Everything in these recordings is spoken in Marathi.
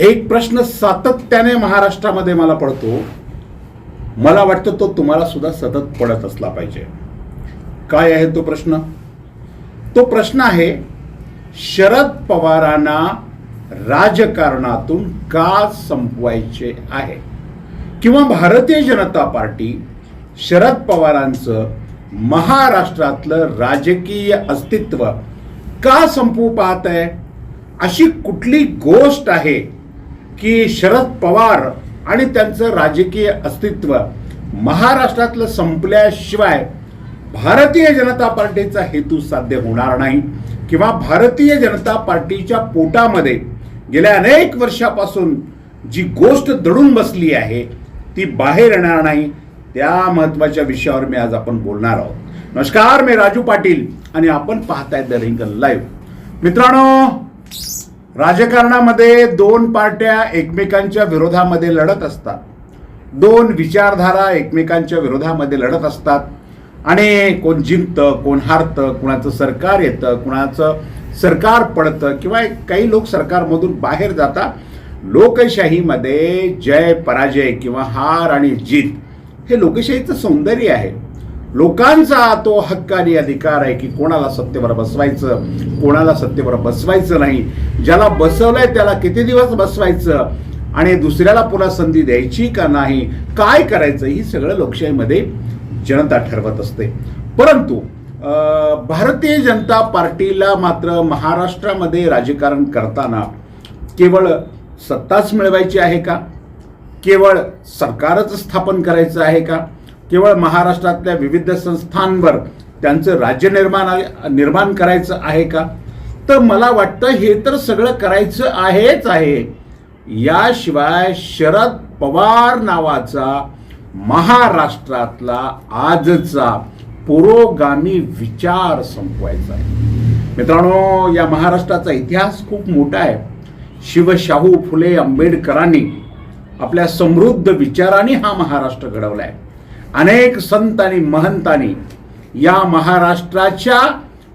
एक प्रश्न सातत्याने महाराष्ट्रामध्ये मला पडतो. मला वाटतं तो तुम्हाला सुद्धा सतत पडत असला पाहिजे. काय आहे तो प्रश्न? तो प्रश्न आहे शरद पवारांना राजकारणातून का संपवायचे आहे? किंवा भारतीय जनता पार्टी शरद पवारांचं महाराष्ट्रातलं राजकीय अस्तित्व का संपवू पाहत आहे? अशी कुठली गोष्ट आहे की शरद पवार आणि त्यांचं राजकीय अस्तित्व महाराष्ट्रातलं संपल्याशिवाय भारतीय जनता पार्टीचा हेतू साध्य होणार नाही किंवा भारतीय जनता पार्टीच्या पोटामध्ये गेल्या अनेक वर्षापासून जी गोष्ट दडून बसली आहे ती बाहेर येणार नाही. त्या महत्त्वाच्या विषयावर मी आज आपण बोलणार आहोत. नमस्कार मी राजू पाटील आणि आपण पाहताय द रिंगल लाईव्ह. मित्रांनो राजकारणामध्ये दोन पार्ट्या एकमेकांच्या विरोधामध्ये लढत असतात. दोन विचारधारा एकमेकांच्या विरोधामध्ये लढत असतात. आणि कोण जिंकतं कोण हारतं कुणाचं सरकार येतं कुणाचं सरकार पडतं किंवा काही लोक सरकारमधून बाहेर जातात लोकशाहीमध्ये जय पराजय किंवा हार आणि जीत हे लोकशाहीचं सौंदर्य आहे. लोकांचा तो हक्कानी अधिकार आहे की कोणाला सत्तेवर बसवायचं कोणाला सत्तेवर बसवायचं नाही. ज्याला बसवलंय त्याला किती दिवस बसवायचं आणि दुसऱ्याला पुन्हा संधी द्यायची का नाही काय करायचं ही सगळं लोकशाहीमध्ये जनता ठरवत असते. परंतु भारतीय जनता पार्टीला मात्र महाराष्ट्रामध्ये राजकारण करताना केवळ सत्ताच मिळवायची आहे का? केवळ सरकारच स्थापन करायचं आहे का? केवळ महाराष्ट्रातल्या विविध संस्थांवर त्यांचं राज्य निर्माण निर्माण करायचं आहे का? तर मला वाटतं हे तर सगळं करायचं आहेच आहे. याशिवाय शरद पवार नावाचा महाराष्ट्रातला आजचा पुरोगामी विचार संपवायचा आहे. मित्रांनो या महाराष्ट्राचा इतिहास खूप मोठा आहे. शिवशाहू फुले आंबेडकरांनी आपल्या समृद्ध विचारांनी हा महाराष्ट्र घडवला आहे. अनेक संतांनी महंतांनी या महाराष्ट्राच्या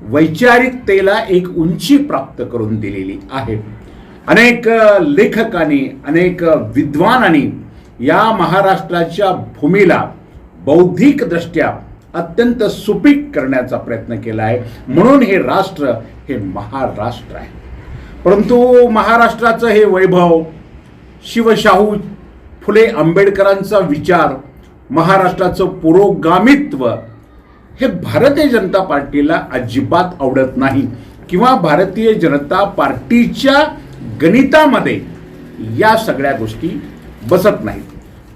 वैचारिकतेला एक उंची प्राप्त करून दिलेली आहे. अनेक लेखकांनी अनेक विद्वानांनी या महाराष्ट्राच्या भूमीला बौद्धिकदृष्ट्या अत्यंत सुपीक करण्याचा प्रयत्न केला आहे. म्हणून हे राष्ट्र हे महाराष्ट्र आहे. परंतु महाराष्ट्राचं हे वैभव शिवशाहू फुले आंबेडकरांचा विचार महाराष्ट्राचं पुरोगामित्व हे भारतीय जनता पार्टीला अजिबात आवडत नाही. किंवा भारतीय जनता पार्टीच्या गणितामध्ये या सगळ्या गोष्टी बसत नाहीत.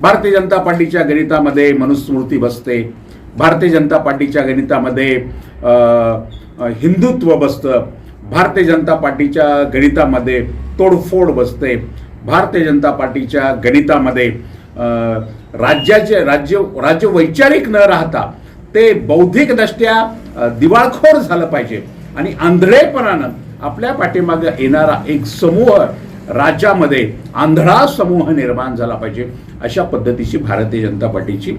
भारतीय जनता पार्टीच्या गणितामध्ये मनुस्मृती बसते. भारतीय जनता पार्टीच्या गणितामध्ये हिंदुत्व बसतं. भारतीय जनता पार्टीच्या गणितामध्ये तोडफोड बसते. भारतीय जनता पार्टीच्या गणितामध्ये राज्याचे राज्य राज्य वैचारिक न राहता ते बौद्धिकदृष्ट्या दिवाळखोर झालं पाहिजे. आणि आंधळेपणानं आपल्या पाठीमागं येणारा एक समूह राज्यामध्ये आंधळा समूह निर्माण झाला पाहिजे अशा पद्धतीची भारतीय जनता पार्टीची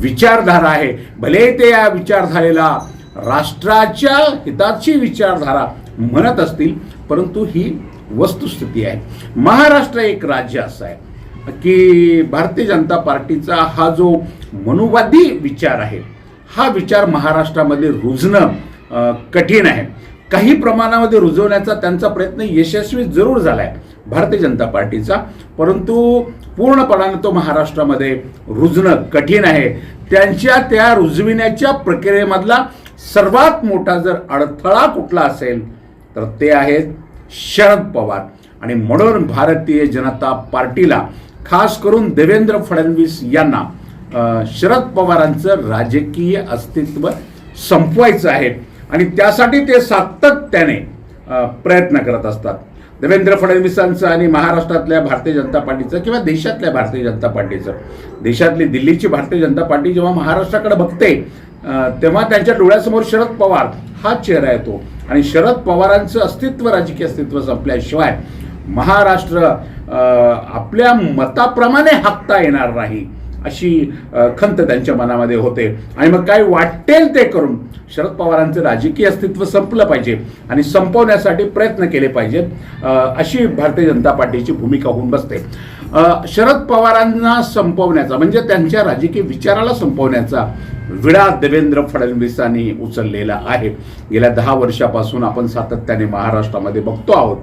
विचारधारा आहे. भले ते या विचारधारेला राष्ट्राच्या हिताची विचारधारा म्हणत असतील परंतु ही वस्तुस्थिती आहे. महाराष्ट्र एक राज्य असं आहे. की भारतीय जनता पार्टीचा हा जो मनुवादी विचार आहे हा विचार महाराष्ट्रामध्ये रुजणं कठीण आहे. काही प्रमाणामध्ये रुजवण्याचा त्यांचा प्रयत्न यशस्वी जरूर झाला आहे भारतीय जनता पार्टीचा परंतु पूर्णपणाने तो महाराष्ट्रामध्ये रुजणं कठीण आहे. त्यांच्या त्या रुजविण्याच्या प्रक्रियेमधला सर्वात मोठा जर अडथळा कुठला असेल तर ते आहेत शरद पवार. आणि म्हणून भारतीय जनता पार्टीला खास करून देवेंद्र फडणवीस यांना शरद पवारांचं राजकीय अस्तित्व संपवायचं आहे. आणि त्यासाठी ते सातत्याने प्रयत्न करत असतात. देवेंद्र फडणवीसांचं आणि महाराष्ट्रातल्या भारतीय जनता पार्टीचं किंवा देशातल्या भारतीय जनता पार्टीचं. देशातली दिल्लीची भारतीय जनता पार्टी जेव्हा महाराष्ट्राकडे बघते तेव्हा त्यांच्या डोळ्यासमोर शरद पवार हा चेहरा येतो. आणि शरद पवारांचं अस्तित्व राजकीय अस्तित्व संपल्याशिवाय महाराष्ट्र आपल्या मताप्रमाणे हाकता येणार नाही अशी खंत त्यांच्या मनामध्ये होते. आणि मग काय वाटेल ते करून शरद पवारांचं राजकीय अस्तित्व संपलं पाहिजे आणि संपवण्यासाठी प्रयत्न केले पाहिजेत अशी भारतीय जनता पार्टीची भूमिका होऊन बसते. शरद पवारांना संपवण्याचा म्हणजे त्यांच्या राजकीय विचाराला संपवण्याचा विडा देवेंद्र फडणवीसांनी उचललेला आहे. गेल्या दहा वर्षापासून आपण सातत्याने महाराष्ट्रामध्ये बघतो आहोत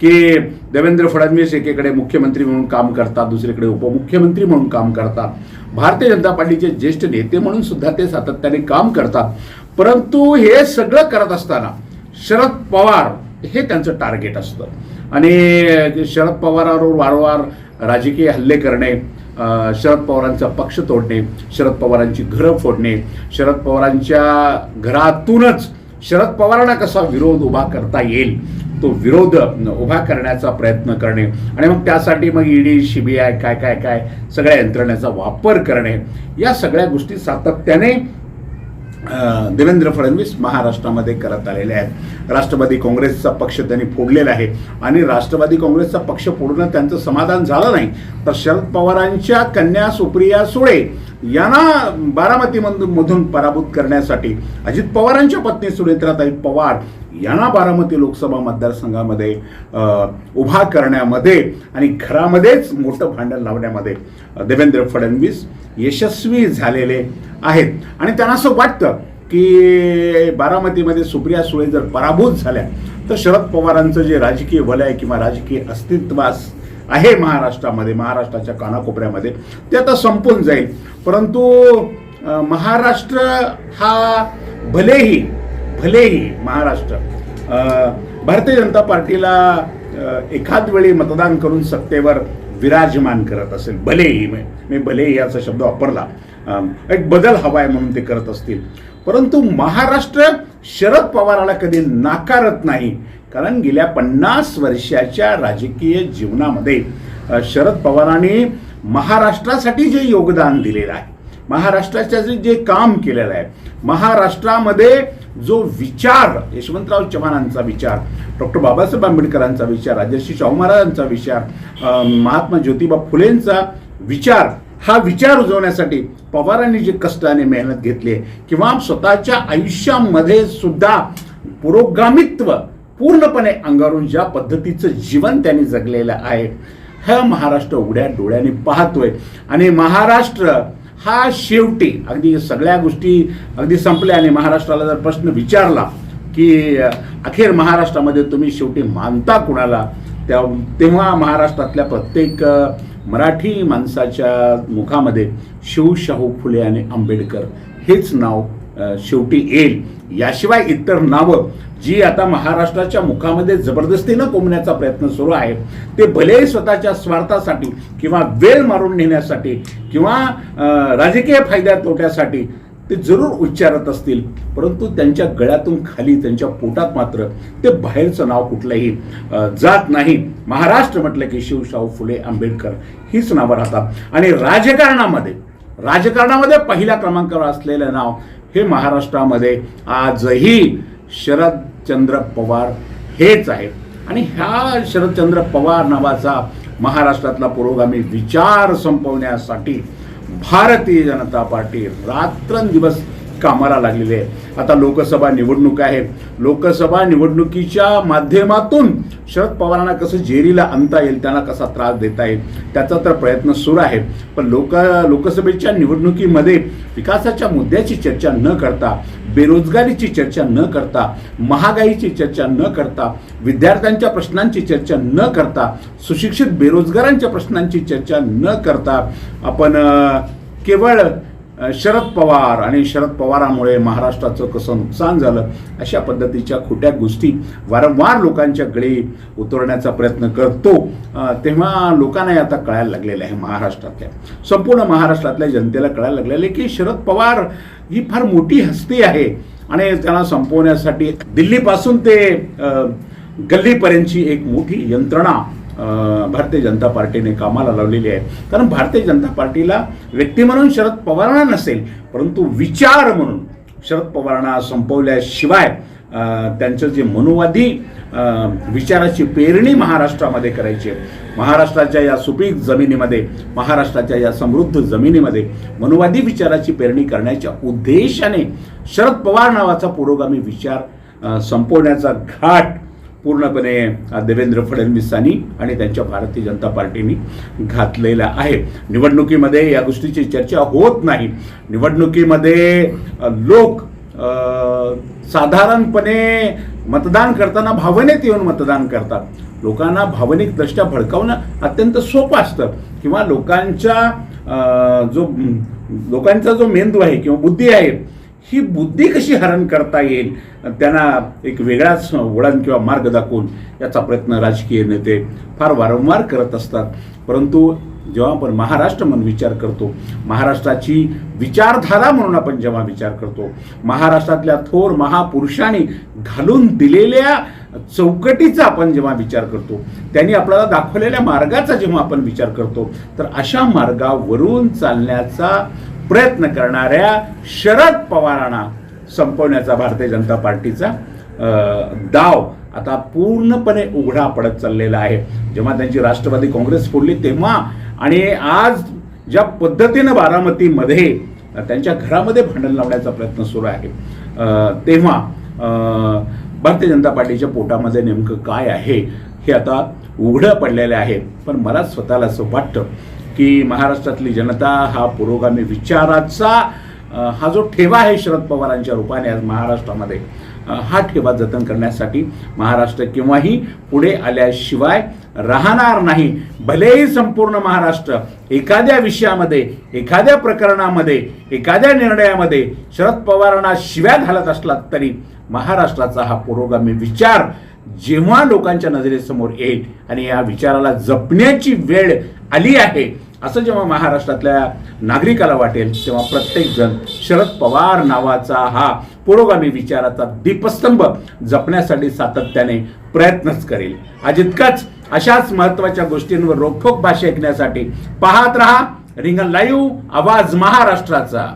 की देवेंद्र फडणवीस एकीकडे मुख्यमंत्री म्हणून काम करतात दुसरीकडे उपमुख्यमंत्री म्हणून काम करतात. भारतीय जनता पार्टीचे ज्येष्ठ नेते म्हणून सुद्धा ते सातत्याने काम करतात. परंतु हे सगळं करत असताना शरद पवार हे त्यांचं टार्गेट असतं. आणि शरद पवारांवर वारंवार राजकीय हल्ले करणे शरद पवारांचा पक्ष तोडणे शरद पवारांची घरं फोडणे शरद पवारांच्या घरातूनच शरद पवारांना कसा विरोध उभा करता येईल तो विरोध उभा करण्याचा प्रयत्न करणे आणि मग त्यासाठी मग ईडी सीबीआय काय काय काय सगळ्या यंत्रणेचा वापर करणे या सगळ्या गोष्टी सातत्याने देवेंद्र फडणवीस महाराष्ट्रामध्ये करत आलेले आहेत. राष्ट्रवादी काँग्रेसचा पक्ष त्यांनी फोडलेला आहे आणि राष्ट्रवादी काँग्रेसचा पक्ष फोडणं त्यांचं समाधान झालं नाही. तर शरद पवारांच्या कन्या सुप्रिया सुळे यांना बारामती मधून पराभूत करण्यासाठी अजित पवारांच्या पत्नी सुनेत्राताई पवार यांना बारामती लोकसभा मतदारसंघामध्ये उभा करण्यामध्ये आणि घरामध्येच मोठं भांडण लावण्यामध्ये देवेंद्र फडणवीस यशस्वी झालेले आहेत. आणि त्यांना असं वाटतं की बारामतीमध्ये सुप्रिया सुळे जर पराभूत झाल्या तर शरद पवारांचं जे राजकीय वलय किंवा राजकीय अस्तित्वास आहे महाराष्ट्रामध्ये महाराष्ट्राच्या कानाकोपऱ्यामध्ये ते आता संपून जाईल. परंतु महाराष्ट्र हा भलेही भलेही महाराष्ट्र भारतीय जनता पार्टीला एखाद वेळी मतदान करून सत्तेवर विराजमान करत असेल भलेही मी- मी भलेही याचा शब्द वापरला. एक बदल हवा आहे म्हणून ते करत असतील. परंतु महाराष्ट्र शरद पवाराला कधी नाकारत नाही. कारण गेल्या पन्नास वर्षाच्या राजकीय जीवनामध्ये शरद पवारांनी महाराष्ट्रासाठी जे योगदान दिलेलं आहे महाराष्ट्राच्या जे जे काम केलेलं आहे महाराष्ट्रामध्ये जो विचार यशवंतराव चव्हाणांचा विचार डॉक्टर बाबासाहेब आंबेडकरांचा विचार राजर्षी शाहू महाराजांचा विचार महात्मा ज्योतिबा फुलेंचा विचार हा विचार रुजवण्यासाठी पवारांनी जे कष्ट आणि मेहनत घेतली आहे किंवा स्वतःच्या आयुष्यामध्ये सुद्धा पुरोगामित्व पूर्णपणे अंगारून ज्या पद्धतीचं जीवन त्यांनी जगलेलं आहे हा महाराष्ट्र उघड्या डोळ्याने पाहतोय. आणि महाराष्ट्र हा शेवटी अगदी सगळ्या गोष्टी अगदी संपल्या आणि महाराष्ट्राला जर प्रश्न विचारला की अखेर महाराष्ट्रामध्ये तुम्ही शेवटी मानता कुणाला? त्या तेव्हा महाराष्ट्रातल्या प्रत्येक मराठी माणसाच्या मुखामध्ये शिवशाहू फुले आणि आंबेडकर हेच नाव शेवटी येईल. याशिवाय इतर नावं जी आता महाराष्ट्राच्या मुखामध्ये जबरदस्तीनं कोंबण्याचा प्रयत्न सुरू आहे ते भलेही स्वतःच्या स्वार्थासाठी किंवा वेळ मारून नेण्यासाठी किंवा राजकीय फायद्या तोट्यासाठी ते जरूर उच्चारत असतील परंतु त्यांच्या गळ्यातून खाली त्यांच्या पोटात मात्र ते बाहेरचं नाव कुठलंही जात नाही. महाराष्ट्र म्हटलं की शिवशाहू फुले आंबेडकर हीच नावं राहतात. आणि राजकारणामध्ये राजकारणामध्ये पहिल्या क्रमांकावर असलेलं नाव हे महाराष्ट्रामध्ये आजही शरदचंद्र पवार हेच आहे. आणि ह्या शरदचंद्र पवार नावाचा महाराष्ट्रातला पुरोगामी विचार संपवण्यासाठी भारतीय जनता पार्टी रात्रंदिवस कामाला लागलेली आहे. आता लोकसभा निवडणूक आहे लोकसभा निवडणुकीच्या माध्यमातून शरद पवारांना कसं जेरीला आणता येईल त्यांना कसा त्रास देता येईल त्याचा तर प्रयत्न सुरू आहे. पण लोक लोकसभेच्या निवडणुकीमध्ये विकासाच्या मुद्द्याची चर्चा न करता बेरोजगारीची चर्चा न करता महागाईची चर्चा न करता विद्यार्थ्यांच्या प्रश्नांची चर्चा न करता सुशिक्षित बेरोजगारांच्या प्रश्नांची चर्चा न करता आपण केवळ शरद पवार आणि शरद पवारामुळे महाराष्ट्राचं कसं नुकसान झालं अशा पद्धतीच्या खोट्या गोष्टी वारंवार लोकांच्या गळी उतरण्याचा प्रयत्न करतो तेव्हा लोकांना आता कळायला लागलेलं आहे महाराष्ट्रातल्या. संपूर्ण महाराष्ट्रातल्या जनतेला कळायला लागलेलं आहे की शरद पवार ही फार मोठी हस्ती आहे आणि त्यांना संपवण्यासाठी दिल्लीपासून ते गल्लीपर्यंतची एक मोठी यंत्रणा भारतीय जनता पार्टीने कामाला लावलेली आहे कारण भारतीय जनता पार्टीला व्यक्ती म्हणून शरद पवारांना नसेल परंतु विचार म्हणून शरद पवारांना संपवल्याशिवाय त्यांचं जे मनुवादी विचाराची पेरणी महाराष्ट्रामध्ये करायची आहे. महाराष्ट्राच्या या सुपीक जमिनीमध्ये महाराष्ट्राच्या या समृद्ध जमिनीमध्ये मनुवादी विचाराची पेरणी करण्याच्या उद्देशाने शरद पवार नावाचा पुरोगामी विचार संपवण्याचा घाट पूर्णपणे देवेंद्र फडणवीसांनी आणि त्यांच्या भारतीय जनता पार्टीने घातलेला आहे. निवडणुकीमध्ये या गोष्टीची चर्चा होत नाही. निवडणुकीमध्ये लोक साधारणपणे मतदान करताना भावनेत येऊन मतदान करतात. लोकांना भावनिकदृष्ट्या भडकावणं अत्यंत सोपं असतं. किंवा लोकांच्या जो लोकांचा जो मेंदू आहे किंवा बुद्धी आहे ही बुद्धी कशी हरण करता येईल? त्यांना एक वेगळाच वळण किंवा मार्ग दाखवून याचा प्रयत्न राजकीय नेते फार वारंवार करत असतात. परंतु जेव्हा आपण महाराष्ट्र म्हणून विचार करतो महाराष्ट्राची विचारधारा म्हणून आपण जेव्हा विचार करतो महाराष्ट्रातल्या थोर महापुरुषांनी घालून दिलेल्या चौकटीचा आपण जेव्हा विचार करतो त्यांनी आपल्याला दाखवलेल्या मार्गाचा जेव्हा आपण विचार करतो तर अशा मार्गावरून चालण्याचा प्रयत्न करणाऱ्या शरद पवारांना संपवण्याचा भारतीय जनता पार्टीचा डाव आता पूर्णपणे उघडा पडत चाललेला आहे. जेव्हा त्यांची राष्ट्रवादी काँग्रेस फोडली तेव्हा आणि आज ज्या पद्धतीनं बारामतीमध्ये त्यांच्या घरामध्ये भांडण लावण्याचा प्रयत्न सुरू आहे तेव्हा भारतीय जनता पार्टीच्या पोटामध्ये नेमकं काय आहे हे आता उघडं पडलेलं आहे. पण मला स्वतःला असं वाटतं की महाराष्ट्रातली जनता हा पुरोगामी विचाराचा हा जो ठेवा आहे शरद पवारांच्या रूपाने आज महाराष्ट्रामध्ये हा ठेवा जतन करण्यासाठी महाराष्ट्र केव्हाही पुढे आल्याशिवाय राहणार नाही. भलेही संपूर्ण महाराष्ट्र एखाद्या विषयामध्ये एखाद्या प्रकरणामध्ये एखाद्या निर्णयामध्ये शरद पवारांना शिव्या घालत असला तरी महाराष्ट्राचा हा पुरोगामी विचार जेव्हा लोकांच्या नजरेसमोर येईल आणि या विचाराला जपण्याची वेळ आली आहे असं जेव्हा महाराष्ट्रातल्या नागरिकाला वाटेल तेव्हा प्रत्येकजण शरद पवार नावाचा हा पुरोगामी विचाराचा दीपस्तंभ जपण्यासाठी सातत्याने प्रयत्नच करेल. आज इतकाच. अशाच महत्त्वाच्या गोष्टींवर रोखोक भाषा ऐकण्यासाठी पाहत रहा. रिंगण लाईव्ह आवाज महाराष्ट्राचा.